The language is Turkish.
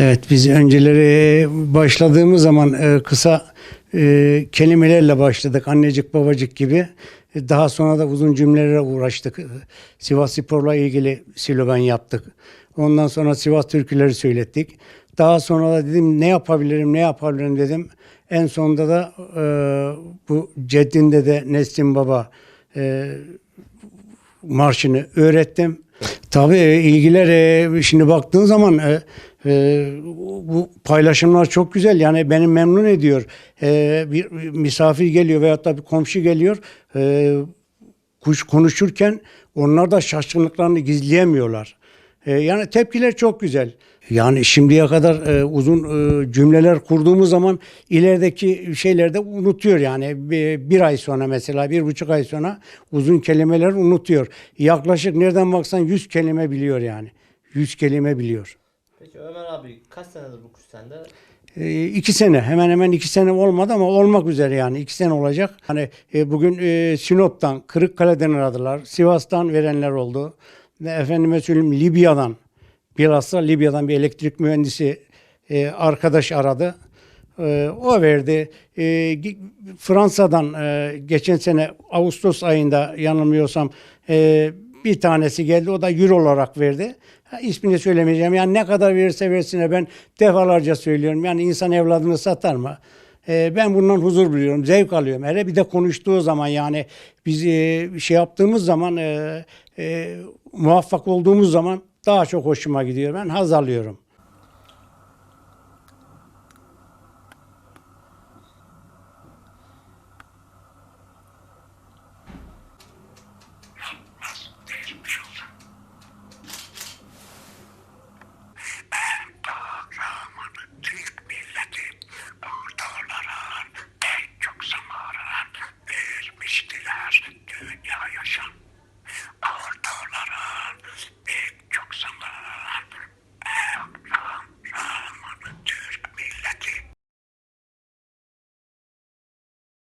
Evet biz önceleri başladığımız zaman e, kısa e, kelimelerle başladık. Annecik babacık gibi. E, Daha sonra da uzun cümlelere uğraştık. E, Sivas Spor'la ilgili slogan yaptık. Ondan sonra Sivas türküleri söylettik. Daha sonra da dedim ne yapabilirim ne yapabilirim dedim. En sonunda da e, bu Ceddin'de de Neslim Baba e, marşını öğrettim. Tabii e, ilgiler e, şimdi baktığın zaman e, e, bu paylaşımlar çok güzel. Yani beni memnun ediyor. E, bir, misafir geliyor veyahut da bir komşu geliyor. E, kuş konuşurken onlar da şaşkınlıklarını gizleyemiyorlar. E, yani tepkiler çok güzel. Yani şimdiye kadar e, uzun e, cümleler kurduğumuz zaman ilerideki şeyleri de unutuyor yani bir, bir ay sonra mesela bir buçuk ay sonra uzun kelimeler unutuyor. Yaklaşık nereden baksan 100 kelime biliyor yani. 100 kelime biliyor. Peki Ömer abi kaç senedir bu kuş sende? E, iki sene hemen hemen iki sene olmadı ama olmak üzere yani iki sene olacak. Hani e, bugün e, Sinop'tan, Kırıkkale'den aradılar, Sivas'tan verenler oldu. Ve efendime söyleyeyim Libya'dan, bilhassa Libya'dan bir elektrik mühendisi e, arkadaş aradı. E, o verdi. E, Fransa'dan e, geçen sene Ağustos ayında yanılmıyorsam e, bir tanesi geldi. O da euro olarak verdi. Ha, ismini söylemeyeceğim. Yani ne kadar verirse versin ben defalarca söylüyorum. Yani insan evladını satar mı? E, ben bundan huzur buluyorum, zevk alıyorum. Hele bir de konuştuğu zaman yani biz e, şey yaptığımız zaman e, e, muvaffak olduğumuz zaman daha çok hoşuma gidiyor. Ben haz alıyorum.